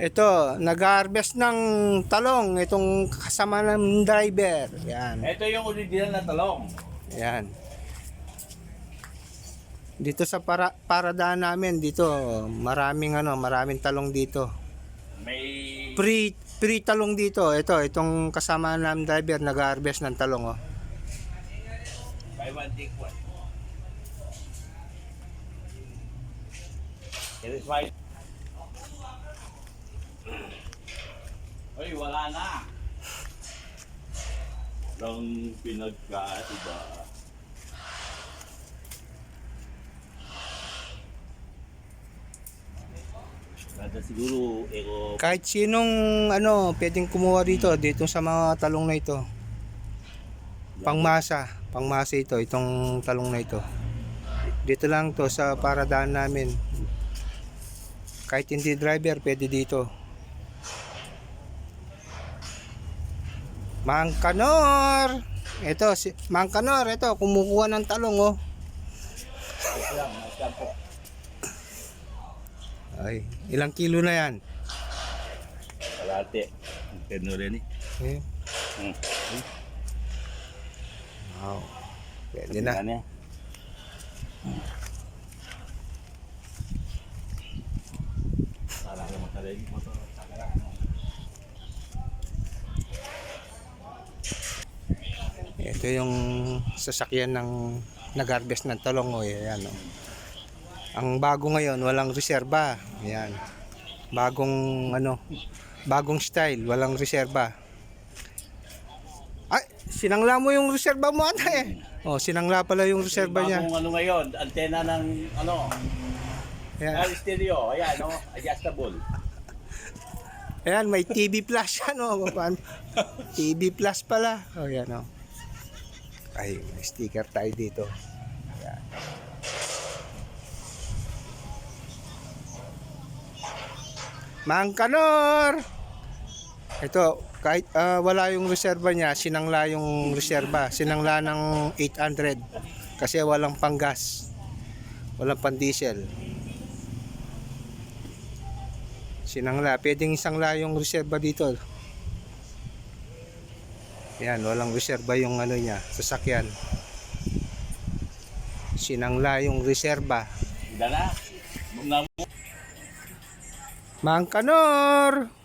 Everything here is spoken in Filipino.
Ito, nag-harvest ng talong itong kasama ng driver. Yan. Ito yung original na talong. Yan. Dito sa para paradaan namin dito, maraming ano, maraming talong dito. May Pre pre talong dito. Ito, itong kasama ng driver nag-harvest ng talong oh. buy one take one. It is my... Uy, wala na. Lang pinagkaiba. Kada siguro, eko, Kahit sinong ano, pwedeng kumuha dito dito sa mga talong na ito. Pangmasa, pangmasa ito, itong talong na ito. Dito lang to sa paradaan namin. Kahit hindi driver, pwede dito. Mang Kanor! Ito, si Mang Kanor, ito, kumukuha ng talong oh. Ay, ilang kilo na yan? Kalate. Pwede rin eh. Eh, Hmm. wow. Pwede na. Parang makalig mo to. Ito yung sasakyan ng nag-harvest ng talong o yan oh. Ang bago ngayon, walang reserba. Ayan. Bagong ano, bagong style, walang reserba. Ay, sinangla mo yung reserba mo ata eh. Oh, sinangla pala yung reserba niya. Bagong ano ngayon, antena ng ano, Ayan. L stereo, ayan no, adjustable. Ayan, may TV Plus yan. Paano? TV Plus pala. Oh, yan oh. Ay, sticker tayo dito. Ayan. Mang! Ito, kahit ah, wala yung reserba niya, sinangla yung reserba. Sinangla ng 800 kasi walang panggas. Walang pang diesel. Sinangla, pwedeng isangla yung reserba dito. Yan, walang reserba yung ano niya, sasakyan. Sinangla yung reserba. Dala. Mga Mang Kanor!